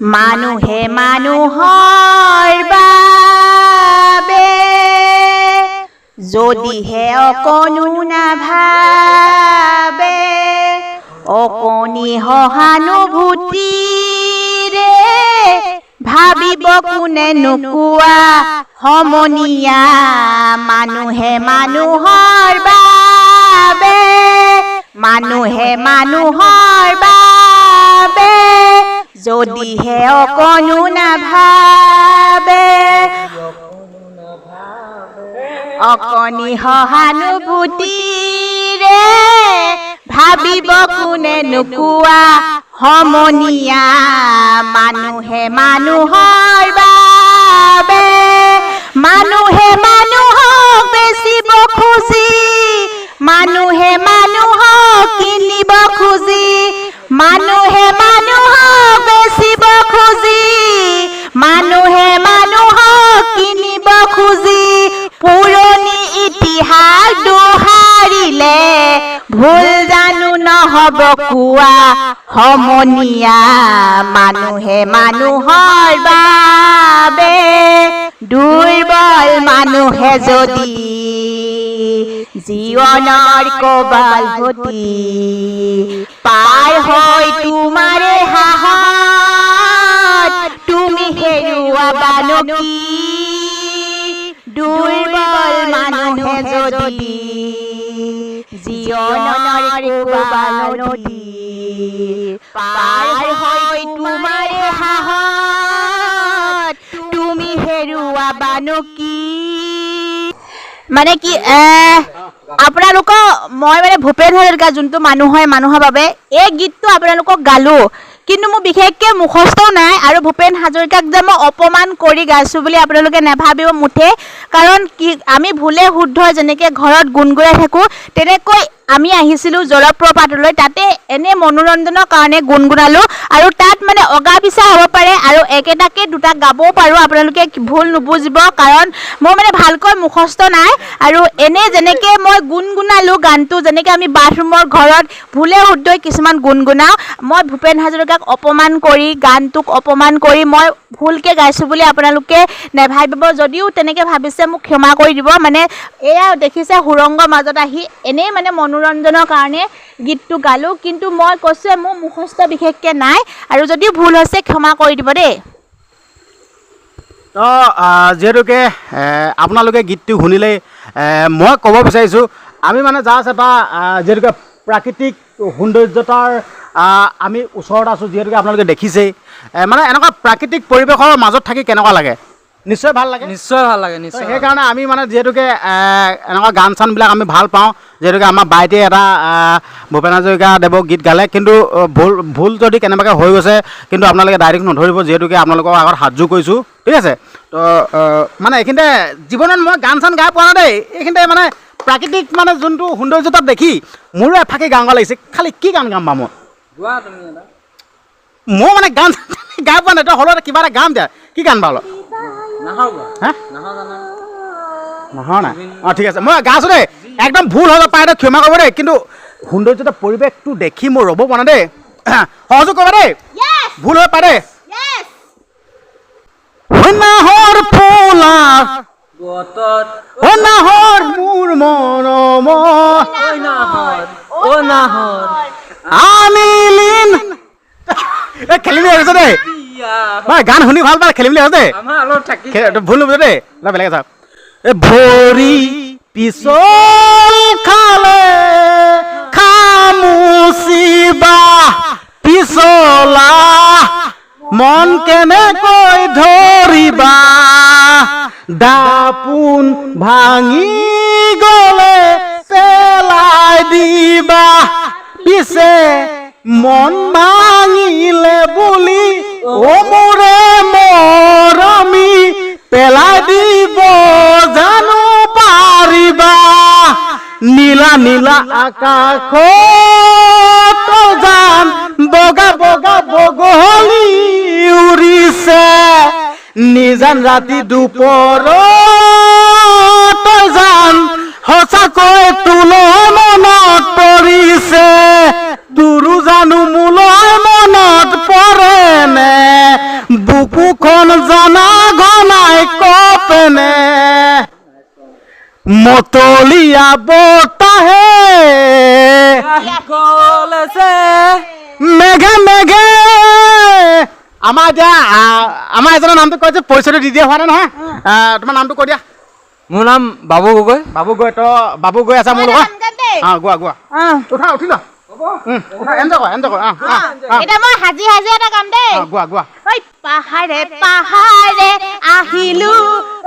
মানুহে মানুহৰ বাবে। যদিহে অকণো নাভাবে অকণি সহানুভূতিৰে ভাবিব কোনে নোকোৱা সমনীয়া মানুহে মানুহৰ বাবে। মানুহে মানুহৰ বাবে যদিহে অকণো নাভাবে অকণি সহানুভূতিৰে ভাবিব কোনে নোকোৱা সমনীয়া মানুহে মানুহৰ বাবে মানুহে মানুহক বেচিব খুজি মানুহে মানুহক কিনিব খুজি মানুহে মানুহক মানুহে মানুহক কিনিব খুজি, পুৰণি ইতিহাস দোহাৰিলে। ভুল জানো নহ'ব কোৱা, সমনীয়া মানুহে মানুহৰ বাবে। দুৰ্বল মানুহে যদি জীৱনৰ কবাল হতি, পাৰ হৈ তোমাৰে তুমি হেৰুৱাবানো কি দুৰ্বল মানুহে যদি জীৱনৰ কবাল নদী পাৰ হৈ তোমাৰে সাহত তুমি হেৰুৱাবানো কি মানে কি আপোনালোকক মই মানে ভূপেন হাজৰিকা যোনটো মানুহ হয়, মানুহৰ বাবে, এই গীতটো আপোনালোকক গালোঁ। কিন্তু মোৰ বিশেষকৈ মুখস্থ নাই আৰু ভূপেন হাজৰিকাক যে মই অপমান কৰি গাইছোঁ বুলি আপোনালোকে নাভাবিব মুঠে কাৰণ কি, আমি ভুলে শুদ্ধ যেনেকৈ ঘৰত গুণগুণাই থাকোঁ, তেনেকৈ আমি আহিছিলোঁ জলপ্ৰপাতলৈ। তাতে এনে মনোৰঞ্জনৰ কাৰণে গুণগুণালোঁ আৰু তাত মানে অগা পিছা হ'ব পাৰে আৰু একেটাকে দুটা গাবও পাৰোঁ। আপোনালোকে ভুল নুবুজিব কাৰণ মোৰ মানে ভালকৈ মুখস্থ নাই আৰু এনে যেনেকৈ মই গুণগুণালোঁ গানটো, যেনেকৈ আমি বাথৰুমৰ ঘৰত ভুলে শুদ্ধই কিছুমান গুণগুণাওঁ, মই ভূপেন হাজৰিকাক অপমান কৰি, গানটোক অপমান কৰি মই ভুলকৈ গাইছোঁ বুলি আপোনালোকে নেভাবিব। যদিও তেনেকৈ ভাবিছে মোক ক্ষমা কৰি দিব। মানে এয়া দেখিছে সুৰংগৰ মাজত আহি এনেই মানে মনোৰঞ্জনৰ কাৰণে গীতটো গালোঁ। কিন্তু মই কৈছোঁ মোৰ মুখস্থ বিশেষকৈ নাই। আৰু যদিও ভুল হৈছে, ক্ষমা কৰি দিব দেই। তো যিহেতুকে আপোনালোকে গীতটো শুনিলেই মই ক'ব বিচাৰিছোঁ, আমি মানে জাষ্ট এটা যিহেতুকে প্ৰাকৃতিক সৌন্দৰ্যতাৰ আমি ওচৰত আছোঁ, যিহেতুকে আপোনালোকে দেখিছেই। মানে এনেকুৱা প্ৰাকৃতিক পৰিৱেশৰ মাজত থাকি কেনেকুৱা লাগে? নিশ্চয় ভালো লাগে? নিশ্চয় ভালো লাগে নিশ্চয় সেইকাৰণে আমি মানে যিহেতুকে এনেকুৱা গান চানবিলাক আমি ভালো পাওঁ যিহেতুকে আমাৰ বাইদেৱে এটা ভূপেন হাজৰিকা দেৱৰ গীত গালে। কিন্তু ভুল ভুল যদি কেনেবাকৈ হৈ গৈছে কিন্তু আপোনালোকে ডাইৰেক্ট নধৰিব যিহেতুকে আপোনালোকৰ আগত হাতযোৰ কৰিছোঁ ঠিক আছে? তো মানে এইখিনিতে জীৱনত মই গান চান গাই পোৱা নাই দেই। এইখিনিতে মানে প্ৰাকৃতিক মানে যোনটো সৌন্দৰ্যতা দেখি মোৰো এফাকি গান গোৱা লাগিছে। খালি কি গান গাম বা মই? মই মানে গান গাই পোৱা নাই তই হ'লেও কিবা এটা গাম দিয়া। কি গান বাৰু নাখাওঁ গোৱা হা নাখাওঁ জানা নহয় নাই অঁ ঠিক আছে। মই গাইছোঁ দেই একদম ভুল হ'ব পাৰে দেই ক্ষমা কৰিব দেই কিন্তু সৌন্দৰ্যতা পৰিৱেশটো দেখি মোৰ ৰ'ব পৰা নাই দেই। সহযোগ কৰিবা দেই। ভুল হ'ব পাৰে নাহৰ ফুলা। নাহৰ মোৰ মৰম। দেই মই গান শুনি ভালো পায় খেলি মেলি হৈছে দেই ভুল নুবুজে দেই। না বেলেগে চাওক এ ভৰি পিছল খালে খামুচিবা পিছলা মন কেনেকৈ ধৰিবা? দাপোন ভাঙি গলে পেলাই দিবা। পিছে মন ভাঙিলে বুলি অ মোৰে মৰমী পেলাই দিব জানো পাৰিবা নীলা নীলা আকাশত জান বগা বগা বগলী উৰিছে। নিজান ৰাতি দুপৰত জান সঁচাকৈ মতলীয়া বতাহে কলেছে মেঘে মেঘে। আমাৰ এতিয়া আমাৰ এজনৰ নামটো কয় যে পৰিচয়টো দি দিয়া হোৱা নাই নহয়। তোমাৰ নামটো কৈ দিয়া। মোৰ নাম বাবু গগৈ। বাবু গৈ তই বাবু গৈ আছা মোৰ লগত? অঁ গোৱা গোৱা। উঠা উঠি ল। মই এটা গাম দেই। গোৱা গোৱা। ঐ পাহাৰে পাহাৰে আহিলো।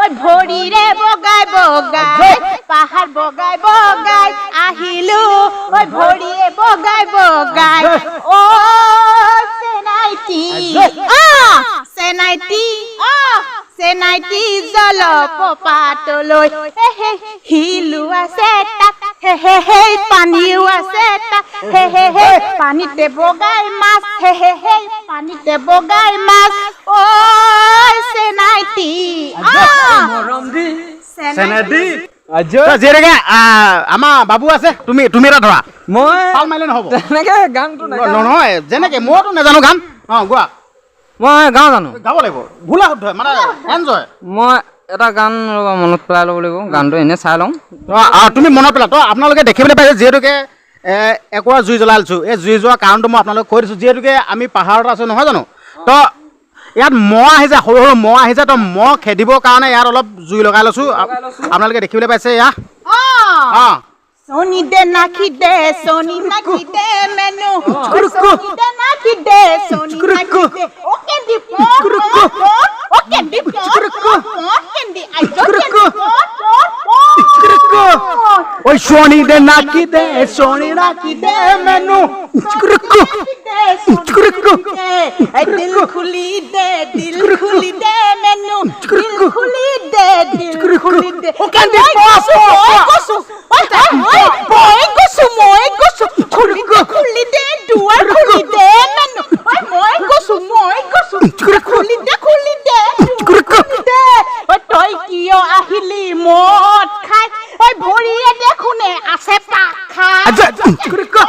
ঐ ভৰিৰে বগাই বগাই পাহাৰ বগাই বগাই আহিলো। ঐ ভৰিৰে বগাই বগাই। অ চেনাইটি অ চেনাইটি অ চেনাইটি জলপ্ৰপাতলৈ শিলো আছে তাত হে হে হে পানীও আছে তাত হে হে হে পানীতে বগাই মাছ। হে হে হে পানীতে বগাই মাছ। চেনাইটি তই যিহেতুকে আহ, আমাৰ বাবু আছে তুমি তুমি এটা ধৰা। মই তাল মাৰিলে নহ'ব। তেনেকে গানটো ন- নহয় যেনেকে মইতো নাজানো গান। অঁ গোৱা। মই গাওঁ জানো। গাব লাগিব। ভুলা শুদ্ধ মানে এনজয় মই এটা গান ৰ'বা মনত পেলাই ল'ব লাগিব গানটো এনেই চাই লওঁ। তুমি মনত পেলা তই আপোনালোকে দেখিবলৈ পাইছে যিহেতুকে একোৰা জুই জ্বলাই লৈছোঁ এই জুই যোৱা কাৰণটো মই আপোনালোকক কৈ দিছোঁ যিহেতুকে আমি পাহাৰত আছোঁ নহয় জানো? তো ইয়াত মহ আহিছে সৰু সৰু মহ আহিছে তো মহ খেদিবৰ কাৰণে ইয়াত অলপ জুই লগাই লৈছোঁ। আপোনালোকে দেখিবলৈ পাইছে এয়া? অ অঁ সোনি দে নাকি দে সোনি নাকি দে মেনু Cucurucu. সোনি দে নাকি দে সোনি Cucurucu. নাকি দে ও ক্যান্ডি পট Cucurucu. পট ও ক্যান্ডি পট Cucurucu. পট ক্যান্ডি আই ডোন্ট Cucurucu. পট পট পট ওই সোনি দে নাকি দে সোনি নাকি দে মেনু চুকুরুকু চুকুরুকু এ দিল খুলি দে দিল খুলি দে মেনু দিল খুলি দে দিল খুলি দে ও ক্যান্ডি মই পট, গৈছো, পট, মই পট। গৈছো। ঐ, ঐ, ঐ, মই গৈছো মই গৈছো খুলি দে খুলি দে দুৱাৰ খুলি দে মেনু ঐ, মই গৈছো মই গৈছো খুলি দে খুলি দে দুৱাৰ খুলি দে ঐ, তই কিয় আহিলি মদ খাই ঐ ভৰিয়ে দেখোনে আছে পাক খাই আচ্ছা চুকুরুকু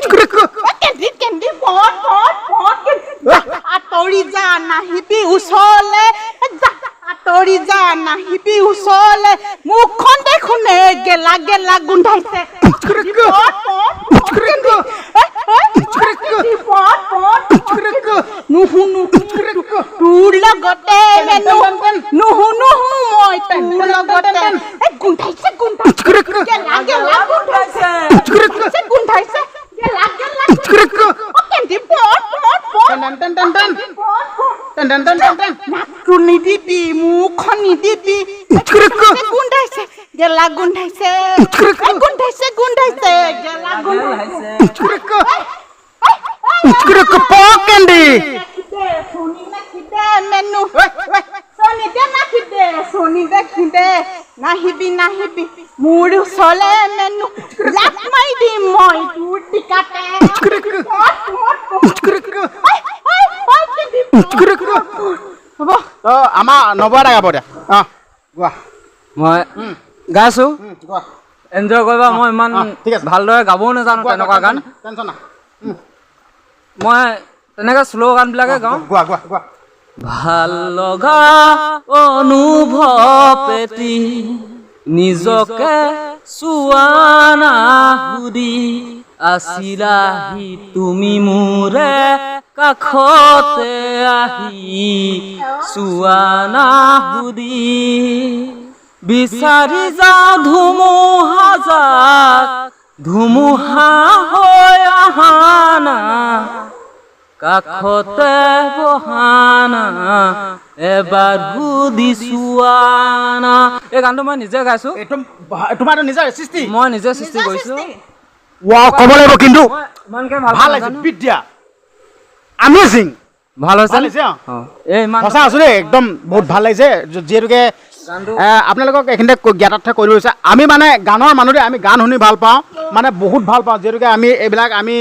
চুকুরুকু কেন্দ্ৰি কেন্দ্ৰি পট পট পট কেন্দ্ৰি। আঁতৰি যা নাহিবি ওচৰলে যা আঁতৰি যা নাহিবি ওচৰলে। মুখখন দেখোনে গেলা গেলা গোন্ধাইছে। নুশুনো তোৰ লগতে নুশুনো মই তোৰ লগতে এ, গোন্ধাইছে গোন্ধাইছে চুকুরুকু গেলা গেলা গোন্ধাইছে চুকুরুকু গোন্ধাইছে গোন্ধাইছে গেলা গেলা চুকুরুকু অ, কেন্দ্ৰি, পট, পট, পট, টান টান টান টান পট, পট। টান টান টান টান টান নাকটো নিদিবি মুখখন নিদিবি চুকুরুকু এ, গোন্ধাইছে গেলা গোন্ধাইছে এ, গোন্ধাইছে গোন্ধাইছে গেলা গোন্ধাইছে চুকুরুকু ঐ, ঐ, ঐ, চুকুরুকু পকেন্ডি নাখিদে, সোনি নাখিদে, মেনু সোনি দে নাখিদে সোনি দেখিদে নাহিবি নাহিবি মোৰ ওচৰলে মেনু লাট মাৰি দিম মই তোৰ টিকাতে চুকুরুকু পট, পট, পট। চুকুরুকু ঐ, ঐ, ঐ, কেন্দ্ৰি, পট। চুকুরুকু হ'ব তো আমাৰ নবৌ এটা গাব দিয়া অঁ গোৱা। মই গাইছোঁ। গোৱা। এনজয় কৰিবা মই ইমান। ভালদৰে গাবও নাজানো তেনেকুৱা গান। মই তেনেকৈ শ্ল' গানবিলাকে গাওঁ। গোৱা গোৱা গোৱা। ভালো লগা অনুভৱ এটি নিজকে চোৱানা সুধি আছিলাহি তুমি মোৰে কাষতে আহি চোৱানা সুধি বিচাৰি যাওঁ ধুমুহা যাক ধুমুহা হৈ আহা না কাষতে বহানা এবাৰ সুধি চোৱানা এই গানটো মই নিজে গাইছো। তোমাৰতো নিজৰ সৃষ্টি? মই নিজে সৃষ্টি কৰিছো। ক'ব লাগিব কিন্তু। ভালো লাগিছে নাজানো। বিদ্যা আমেজিং ভালো হৈছে সঁচা আছোঁ দেই একদম বহুত ভালো লাগিছে। য- যিহেতুকে আপোনালোকক এইখিনিতে কৈ- জ্ঞাতাৰ্থ কৰি লৈছে। আমি মানে গানৰ মানুহ দেই আমি গান শুনি ভালো পাওঁ মানে বহুত ভালো পাওঁ। যিহেতুকে আমি এইবিলাক আমি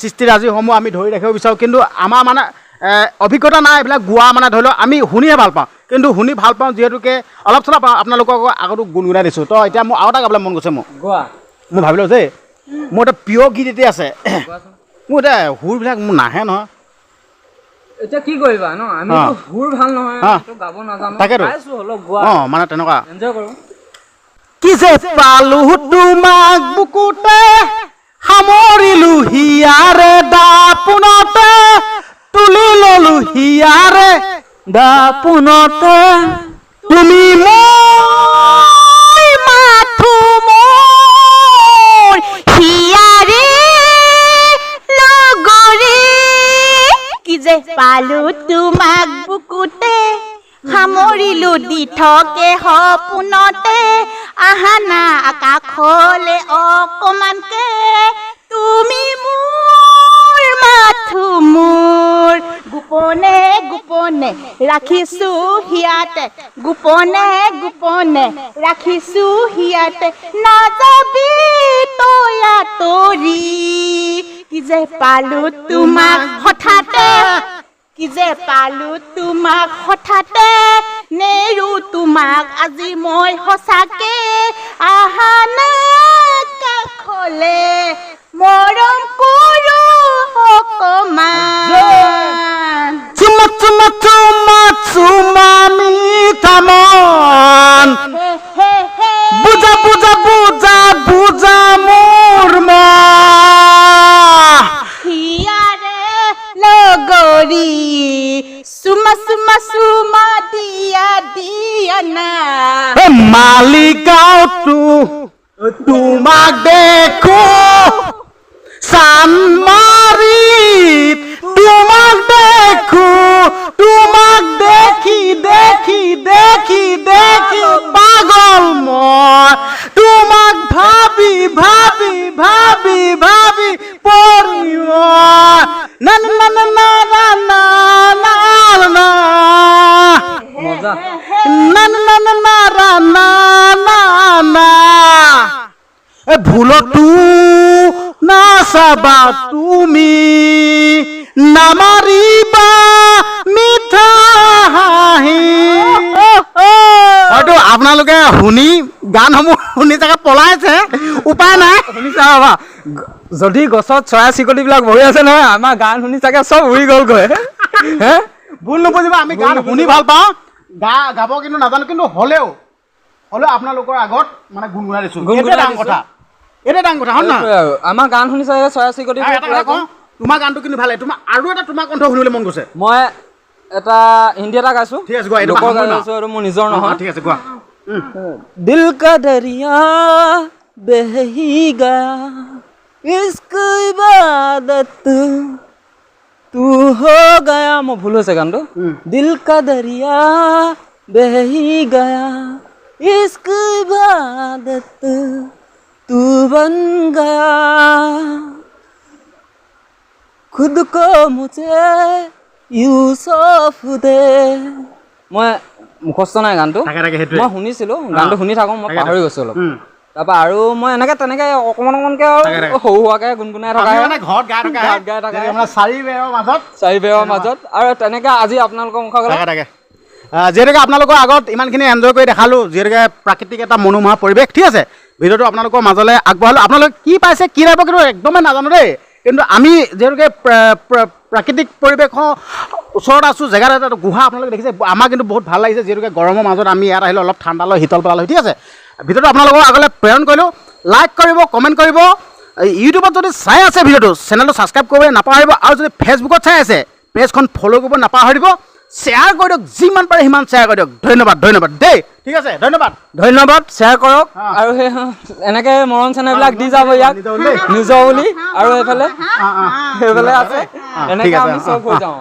সৃষ্টিৰাজিসমূহ আমি ধৰি ৰাখিব বিচাৰোঁ। কিন্তু আমাৰ মানে অভিজ্ঞতা নাই এইবিলাক গোৱা মানে ধৰি লওক আমি শুনিহে ভালো পাওঁ। কিন্তু শুনি ভালো পাওঁ যিহেতুকে অলপ চলপ আপোনালোকক আগতো গুণগুণাই দিছোঁ। তো এতিয়া মোৰ আৰু এটা গাবলৈ মন গৈছে মোৰ। মই ভাবিলোঁ দেই মোৰ এটা প্ৰিয় গীত এতিয়া আছে। মোৰ এতিয়া সুৰবিলাক মোৰ নাহে নহয়। এতিয়া কি কৰিবা ন? আমি সুৰ ভালো নহয় গাব নাজানো। তাকেতো। গাইছো অলপ গোৱা। অঁ মানে তেনেকুৱা। এনজয় কৰো। কি যে পালো তোমাক বুকুতে সামৰিলো হিয়াৰে দাপোনতে তুলি ললো হিয়াৰে দাপোনতে তুমি মই তোমাক বুকুতে, সামৰিলো দি থাকে সপোনতে। আহা না আকাশলে অকমানকে তুমি মোৰ মাথো মোৰ। গোপনে গোপনে ৰাখিছো হিয়াতে গোপনে গোপনে ৰাখিছো হিয়াতে নাযাবি তয়া তৰি কি যে পালো তোমাক হঠাতে। কি যে পালো তোমাক হঠাতে? নেৰো তোমাক আজি মই সঁচাকে। আহা না এ মালিগাঁওতো তোমাক দেখো। চানমাৰিত তোমাক দেখো, তোমাক দেখি দেখি দেখি দেখি পাগল মই। তোমাক ভাবি ভাবি ভাবি ভাবি পৰি এ ভুলতো নাচাবা তুমি নামাৰিবা মিঠা হাঁহি। হয়তো আপোনালোকে শুনি গানসমূহ শুনি চাগে পলাইছে উপায় নাই। শুনিছা বাবা যদি গছত চৰাই চিৰিকটিবিলাক বহি আছে নহয় আমাৰ গান শুনি চাগে চব উৰি গ'লগৈ। হে? ভুল নুবুজিবা আমি গান শুনি ভালো পাওঁ। গা গাব কিন্তু নাজানো কিন্তু হ'লেও হ'লেও আপোনালোকৰ আগত মানে গুণগুণাই দিছোঁ। কথা? এইটো ডাঙৰ কথা আমাৰ গান শুনিছা চৰাই চিৰিকটি এটা কওঁ তোমাৰ গানটো কিন্তু ভালে আৰু এটা তোমাৰ শুনিবলৈ মন গৈছে। মই এটা হিন্দী এটা গাইছো। ঠিক আছে গোৱা মোৰ নিজৰ নহয়। ঠিক আছে গোৱা। দিল কা দৰিয়া বেহিগা ইস্ক ইবাদত ভুল হৈছে গানটো। দিল কা দৰিয়া বেহি গয়া ইস্ক ইবাদত तू बन गया खुद को मुझे यूसुफ दे মই মুখস্থ নাই গানটো তাকে তাকে সেইটোৱে মই শুনিছিলো গানটো শুনি থাকো মই তাকে পাহৰি তাকে। গৈছো অলপ উম। তাৰপা আৰু মই এনেকে তেনেকে অকমান অকমানকে তাকে আৰু তাকে। সৰু সুৰাকে গুণগুণাই থকা আমি মানে ঘৰত গাই থকা ঘৰত গাই থকা মানে চাৰি বেৰৰ মাজত চাৰি বেৰৰ মাজত আৰু তেনেকে আজি আপোনালোকৰ মুখত তাকে তাকে আহ, যিহেতুকে আপোনালোকৰ আগত ইমানখিনি এনজয় কৰি দেখালোঁ যিহেতুকে প্ৰাকৃতিক এটা মনোমোহা পৰিৱেশ ঠিক আছে ভিডিঅ'টো আপোনালোকৰ মাজলৈ আগবঢ়ালোঁ। আপোনালোকে কি পাইছে, কি নাপাব কিন্তু একদমেই নাজানো দেই। কিন্তু আমি যিহেতুকে প্ৰা- প্ৰা- প্ৰাকৃতিক পৰিৱেশৰ ওচৰত আছোঁ, জেগাত এটা গুহা আপোনালোকে দেখিছে, আমাৰ কিন্তু বহুত ভালো লাগিছে, যিহেতুকে গৰমৰ মাজত আমি ইয়াত আহিলোঁ, অলপ ঠাণ্ডালৈ শীতল পেলালোঁ, ঠিক আছে? ভিডিঅ'টো আপোনালোকৰ আগলৈ প্ৰেৰণ কৰিলোঁ। লাইক কৰিব কমেণ্ট কৰিব। ইউটিউবত যদি চাই আছে ভিডিঅ'টো চেনেলটো ছাবস্ক্ৰাইব কৰিবলৈ নাপাহৰিব, আৰু যদি ফেচবুকত চাই আছে পেজখন ফ'ল' কৰিব নাপাহৰিব শ্বেয়াৰ কৰি দিয়ক যিমান পাৰে সিমান শ্বেয়াৰ কৰি দিয়ক ধন্যবাদ ধন্যবাদ। দেই ঠিক আছে ধন্যবাদ। ধন্যবাদ শ্বেয়াৰ কৰক। আৰু সেই এনেকে মৰম চেনেলবিলাক দি যাব ইয়াক। নিজৰ বুলি। আৰু এইফালে অঁ সেইফালে আছে। এনেকে আমি চব হৈ যাওঁ।